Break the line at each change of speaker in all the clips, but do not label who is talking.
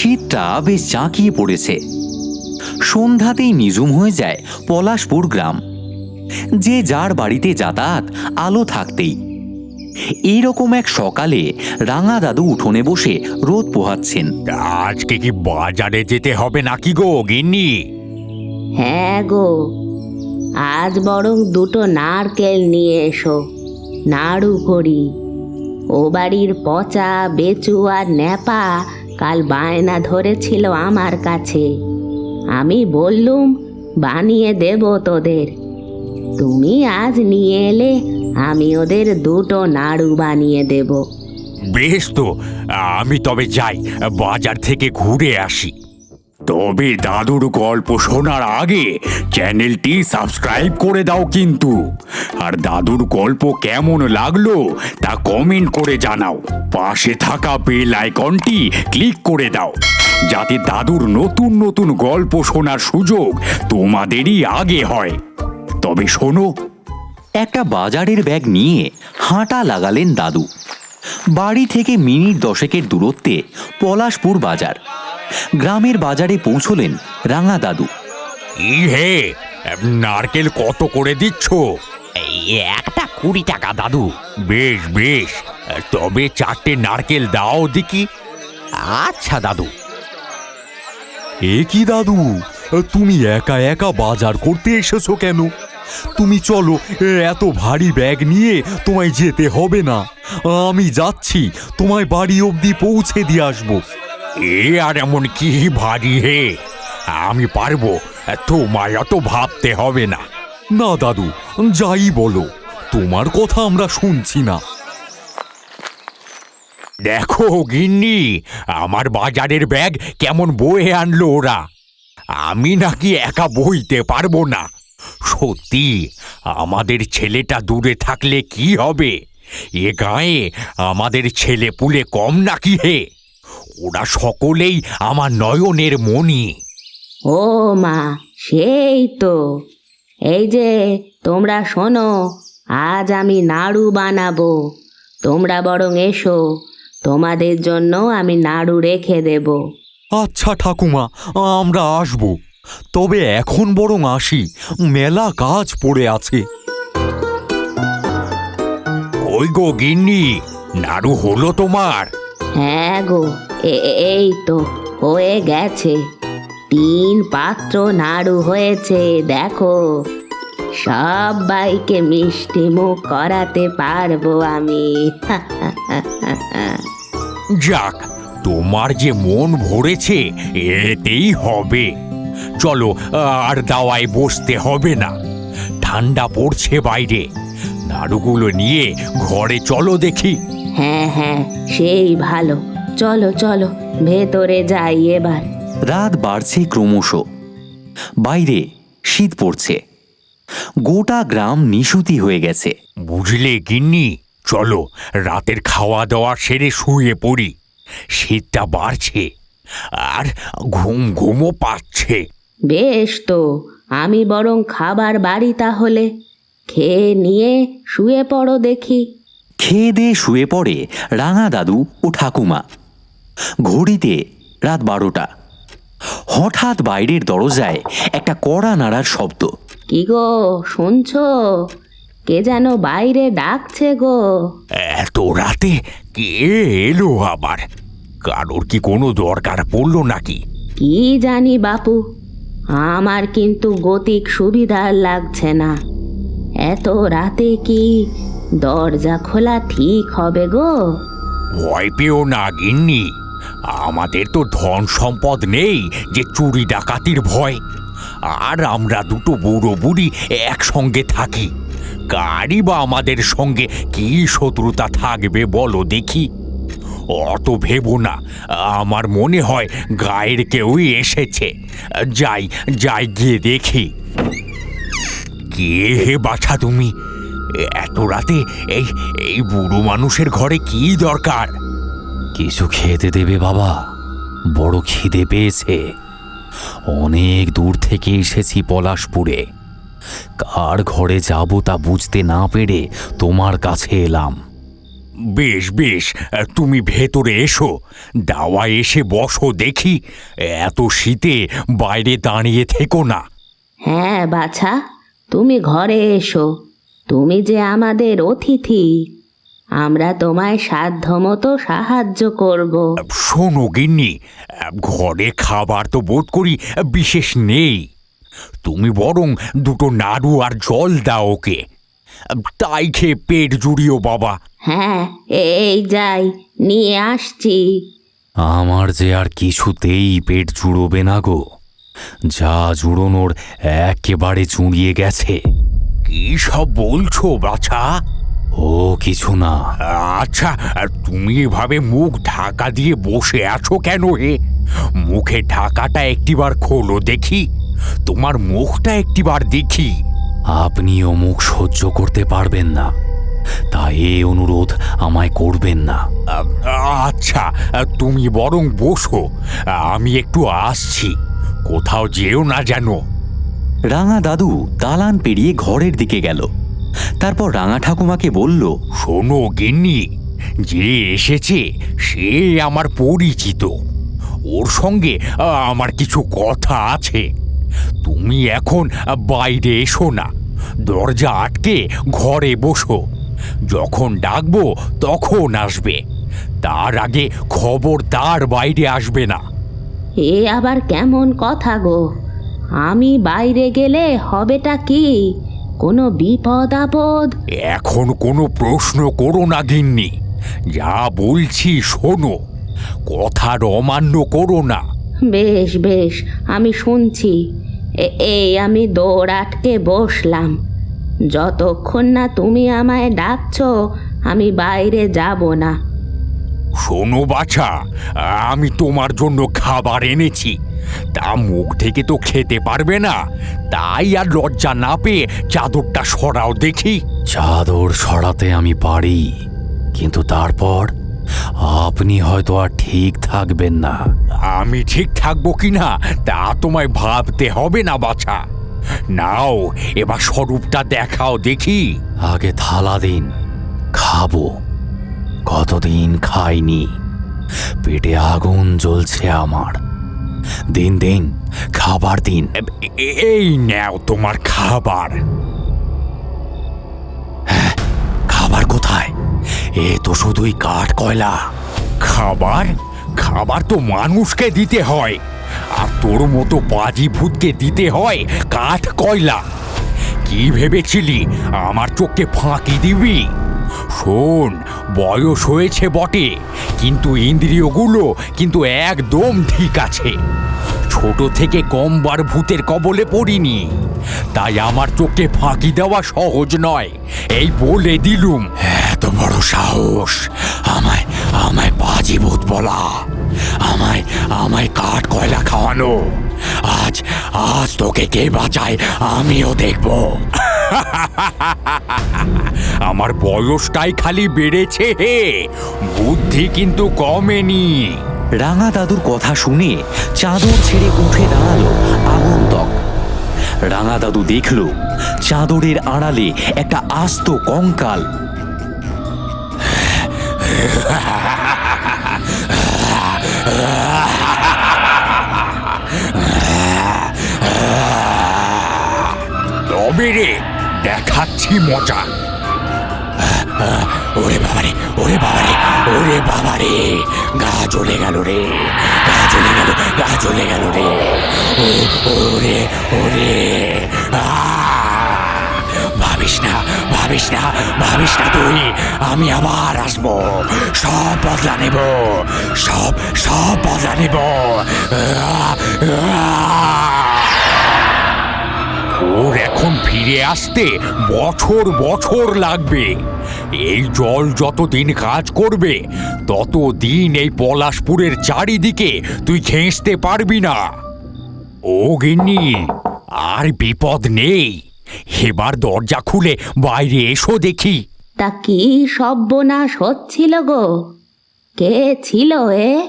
শীতটা বেশ জাঁকিয়ে পড়েছে। সন্ধ্যাতেই নিঝুম হয়ে যায় পলাশপুর গ্রাম। যে যার বাড়িতে যাতায়াত আলো থাকতেই। এইরকম এক সকালে রাঙা দাদু উঠোনে বসে রোদ পোহাচ্ছেন।
আজকে কি বাজারে যেতে হবে নাকি গো গিন্নি?
হ্যাঁ গো। আজ বরং দুটো নারকেল নিয়ে এসো নাড়ু করি। ও বাড়ির পচা বেচু আর ন্যাপা কাল বায়না ধরেছিল আমার কাছে। আমি বললুম, বানিয়ে দেব তোদের। তুমি আজ নিয়ে এলে আমি ওদের দুটো নাড়ু বানিয়ে দেব।
বেশ তো, আমি তবে যাই, বাজার থেকে ঘুরে আসি। তবে দাদুর গল্প শোনার আগে চ্যানেলটি সাবস্ক্রাইব করে দাও কিন্তু। আর দাদুর গল্প কেমন লাগল তা কমেন্ট করে জানাও। পাশে থাকা বেল আইকনটি ক্লিক করে দাও। যাতে দাদুর নতুন নতুন গল্প শোনার সুযোগ তোমাদেরই আগে হয়। তবে শোনো,
একটা বাজারের ব্যাগ নিয়ে হাঁটা লাগালেন দাদু। বাড়ি থেকে মিনিট দশেকের দূরত্বে পলাশপুর বাজার। গ্রামের বাজারে পৌঁছলেন রাঙা দাদু।
হে নারকেল কত করে দিচ্ছ? একটা কুড়ি টাকা দাদু। বেশ বেশ। তবে চারটে নারকেল দাও দেখি। আচ্ছা দাদু।
এ কি দাদু? তুমি একা একা বাজার করতে এসেছ কেন? তুমি চলো এত ভারী ব্যাগ নিয়ে তোমায় যেতে হবে না। আমি যাচ্ছি তোমায় বাড়ি অবধি পৌঁছে দিয়ে আসব।
এ আর এমন কি ভারী হে? আমি পারব, তোমায় অত ভাবতে হবে না।
না, দাদু, যাই বলো, তোমার কথা আমরা শুনছি না।
দেখো, গিন্নি, আমার বাজারের ব্যাগ কেমন বয়ে আনলো ওরা। আমি নাকি একা বইতে পারব না। সত্যি, আমাদের ছেলেটা দূরে থাকলে কি হবে? এ গায়ে আমাদের ছেলে পুলে কম নাকি হে? ওরা সকলেই আমার নয়নের মণি।
ও মা সেই তো। এই যে তোমরা শোনো আজ আমি নাড়ু বানাবো। তোমরা বরং এসো তোমাদের জন্য আমি নাড়ু রেখে দেব।
আচ্ছা ঠাকুমা আমরা আসব। তবে এখন বরং আসি মেলা কাজ পড়ে আছে।
ওই গো গিন্নি নাড়ু হলো তোমার।
হ্যাঁ গো এই তো হয়ে গেছে। তিন পাত্র নাড়ু হয়েছে দেখো। সবাইকে মিষ্টি মুখ করাতে পারব আমি।
যাক তোমার যে মন ভরেছে এতেই হবে। চলো আর দাওয়ায় বসতে হবে না। ঠান্ডা পড়ছে বাইরে। নাড়ুগুলো নিয়ে ঘরে চলো দেখি।
হ্যাঁ হ্যাঁ সেই ভালো। চলো চলো ভেতরে যাই এবার।
রাত বাড়ছে ক্রমশ। বাইরে শীত পড়ছে। গোটা গ্রাম নিশুতি হয়ে গেছে।
বুঝলে গিন্নি? চলো রাতের খাওয়া দাওয়া সেরে শুয়ে পড়ি। শীতটা বাড়ছে আর ঘুম ঘুমও পাচ্ছে।
বেশ তো আমি বরং খাবার বাড়ি তাহলে। খেয়ে নিয়ে শুয়ে পড়ো দেখি।
খেয়ে দিয়ে শুয়ে পড়ে রাঙা দাদু ও ঠাকুমা। ঘড়িতে রাত বারোটা। হঠাৎ বাইরের দরজায় একটা কড়া নাড়ার শব্দ।
কি গো শুনছো? কে যেন বাইরে ডাকছে গো।
এত রাতে কে এলো আবার? কারোর কি কোনো দরকার পড়ল নাকি?
কি জানি বাপু আমার কিন্তু গতিক সুবিধার লাগছে না। এত রাতে কি দরজা খোলা ঠিক হবে গো?
ভয় পেও না গিন্নি। আমাদের তো ধন সম্পদ নেই যে চুরি ডাকাতির ভয়। আর আমরা দুটো বুড়ো বুড়ি একসঙ্গে থাকি। কারই বা আমাদের সঙ্গে কি শত্রুতা থাকবে বলো দেখি। অত ভেবো না, আমার মনে হয় গায়ের কেউই এসেছে। যাই যাই গিয়ে দেখি। কে হে বাছা তুমি? এত রাতে এই এই বুড়ো মানুষের ঘরে কি দরকার?
কিছু খেতে দেবে বাবা। বড় খিদে পেয়েছে। অনেক দূর থেকে এসেছি পলাশপুরে। কার ঘরে যাব তা বুঝতে না পেরে তোমার কাছে এলাম।
বেশ বেশ তুমি ভেতরে এসো। দাওয়া এসে বসো দেখি। এত শীতে বাইরে দাঁড়িয়ে থেকো না।
হ্যাঁ বাছা তুমি ঘরে এসো। তুমি যে আমাদের অতিথি। আমরা তোমায় সাধ্যমতো সাহায্য করব।
শোনো গিন্নি ঘরে খাবার তো বোধ করি বিশেষ নেই। তুমি বরং দুটো নাড়ু আর জল দাও ওকে। তাই খেয়ে পেট জুড়িও বাবা।
হ্যাঁ এই যাই নিয়ে আসছি।
আমার যে আর কিছুতেই পেট জুড়োবে না গো। যা জুড়োনোর একেবারে চুঁড়িয়ে গেছে।
কি সব বলছো বাছা?
ও কিছু না।
আচ্ছা তুমি এভাবে মুখ ঢাকা দিয়ে বসে আছো কেন হে? মুখে ঢাকাটা একটিবার খোলো দেখি। তোমার মুখটা একটিবার দেখি।
আপনিও মুখ সহ্য করতে পারবেন না। তাই এ অনুরোধ আমায় করবেন না।
আচ্ছা তুমি বরং বসো। আমি একটু আসছি। কোথাও যেও না যেন।
রাঙা দাদু দালান পেরিয়ে ঘরের দিকে গেল। তারপর রাঙা ঠাকুমাকে বলল
শোনো গিন্নি যে এসেছে সে আমার পরিচিত। ওর সঙ্গে আমার কিছু কথা আছে। তুমি এখন বাইরে এসো না। দরজা আটকে ঘরে বসো। যখন ডাকবো তখন আসবে। তার আগে খবর তার বাইরে আসবে না।
এ আবার কেমন কথা গো? আমি বাইরে গেলে হবেটা কি? কোনো বিপদ আপদ?
এখন কোনো প্রশ্ন করো না গিন্নি। যা বলছি শোনো। কথার অমান্য করো না।
বেশ বেশ আমি শুনছি। এ- এই আমি দৌড় আটকে বসলাম। যতক্ষণ না তুমি আমায় ডাকছো আমি বাইরে যাব না।
শোনো বাছা আমি তোমার জন্য খাবার এনেছি। তা মুখ থেকে তো খেতে পারবে না। তাই আর লজ্জা না পেয়ে চাদরটা সরাও দেখি।
চাদর সরাতে আমি পারি কিন্তু তারপর আপনি হয়তো আর ঠিক থাকবেন না।
আমি ঠিক থাকব কিনা তা তোমায় ভাবতে হবে না বাছা। নাও এবার স্বরূপটা দেখাও দেখি।
আগে থালা দিন খাব। কতদিন খাইনি পেটে আগুন জ্বলছে আমার। দিন দিন খাবার দিন।
এই নাও তোমার খাবার।
খাবার কোথায়? এ তো শুধুই কাঠ কয়লা।
খাবার? খাবার তো মানুষকে দিতে হয়। আর তোর মতো বাজি ভূতকে দিতে হয় কাঠ কয়লা। কি ভেবেছিলি? আমার চোখকে ফাঁকি দিবি? শোন বয়স হয়েছে বটে। কিন্তু ইন্দ্রিয়গুলো কিন্তু একদম ঠিক আছে। ছোট থেকে কমবার ভূতের কবলে পড়িনি। তাই আমার চোখে ফাঁকি দেওয়া সহজ নয়। এই বলে দিলুম,
এত বড় সাহস। আমায় আমায় বাজি ভূত বলা। আমায় আমায় কাঠ কয়লা খাওয়ানো। আজ আজ তোকে কে বাঁচায়, আমিও দেখব।
আমার বয়সটাই খালি বেড়েছে হে। বুদ্ধি কিন্তু কমেনি।
রাঙা দাদুর কথা শুনে চাদর ছেড়ে উঠে দাঁড়াল আগন্তক। রাঙা দাদু দেখল চাদরের আড়ালে একটা আস্ত কঙ্কাল।
তবে রে দেখাচ্ছি মজা।
ওরে বাবারে ওরে বাবারে ওরে বাবারে। গা জ্বলে গেল রে, গা জ্বলে গেল, গা জ্বলে গেল রে। ওরে ওরে! ভাবিস না ভাবিস না ভাবিস না তুই, আমি আবার আসব। সব বদলা নেব, সব সব বদলা নেব!
ওর এখন ফিরে আসতে বছর বছর লাগবে। এই জল যতদিন কাজ করবে, ততদিন এই পলাশপুরের চারিদিকে তুই ঘেঁষতে পারবি না। ও গিন্নি, আর বিপদ নেই। এবার দরজা খুলে বাইরে এসো দেখি।
তা কি সর্বনাশ হচ্ছিল গো? কে ছিল এ?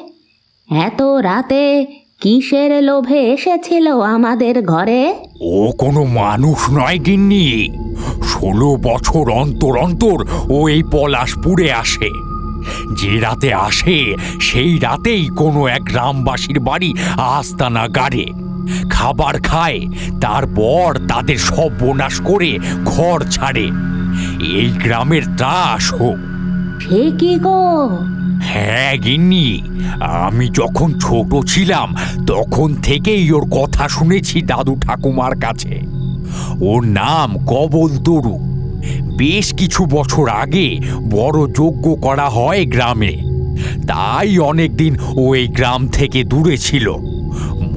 এত রাতে কিসের লোভে এসেছিল আমাদের ঘরে?
ও কোনো মানুষ নয় গিন্নি। ষোলো বছর অন্তর অন্তর ও এই পলাশপুরে আসে। যে রাতে আসে সেই রাতেই কোনো এক গ্রামবাসীর বাড়ি আস্তানা গাড়ে। খাবার খায় তারপর তাদের সব বোনাস করে ঘর ছাড়ে। এই গ্রামের ত্রাস হোক।
সে কি গো।
হ্যাঁ গিন্নি। আমি যখন ছোট ছিলাম, তখন থেকেই ওর কথা শুনেছি দাদু ঠাকুমার কাছে। ওর নাম কবল তরু। বেশ কিছু বছর আগে বড় যজ্ঞ করা হয় গ্রামে। তাই অনেক দিন ও এই গ্রাম থেকে দূরে ছিল।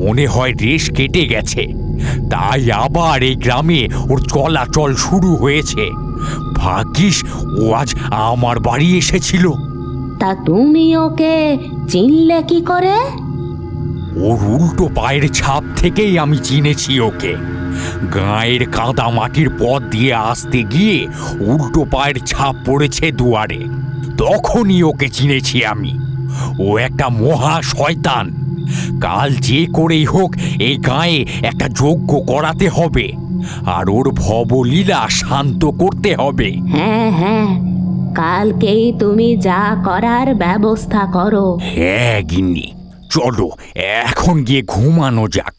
মনে হয় রেশ কেটে গেছে। তাই আবার এই গ্রামে ওর চলাচল শুরু হয়েছে। ভাগ্যিস ও আজ আমার বাড়ি এসেছিল।
তা তুমি ওকে চিনলে কি করে?
ওর উল্টো পায়ের ছাপ থেকেই আমি চিনেছি ওকে। গায়ের কাদা মাটির পথ দিয়ে আসতে গিয়ে উল্টো পায়ের ছাপ পড়েছে দুয়ারে। তখনই ওকে চিনেছি আমি। ও একটা মহা শয়তান। কাল যে করেই হোক এই গায়ে একটা যজ্ঞ করাতে হবে। আর ওর ভবলীলা শান্ত করতে হবে।
হ্যাঁ হ্যাঁ। কালকেই তুমি যা করার ব্যবস্থা করো।
হ্যাঁ গিন্নি। চলো এখন গিয়ে ঘুমানো যাক।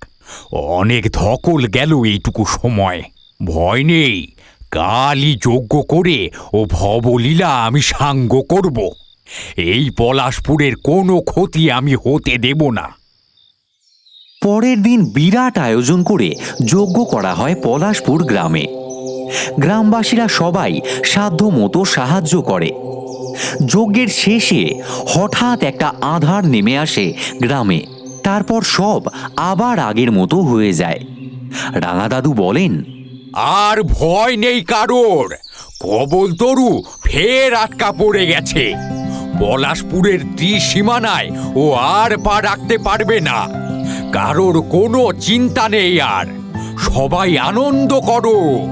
অনেক ধকল গেল এইটুকু সময়। ভয় নেই কালই যজ্ঞ করে ও ভবলীলা আমি সাঙ্গ করব। এই পলাশপুরের কোনো ক্ষতি আমি হতে দেব না।
পরের দিন বিরাট আয়োজন করে যজ্ঞ করা হয় পলাশপুর গ্রামে। গ্রামবাসীরা সবাই সাধ্য মতো সাহায্য করে। যজ্ঞের শেষে হঠাৎ একটা আধার নেমে আসে গ্রামে। তারপর সব আবার আগের মতো হয়ে যায়। রাঙা দাদু বলেন,
আর ভয় নেই কারোর। কবল তরু ফের আটকা পড়ে গেছে। পলাশপুরের ত্রিসীমানায় ও আর পা রাখতে পারবে না। কারোর কোনো চিন্তা নেই আর। সবাই আনন্দ করো।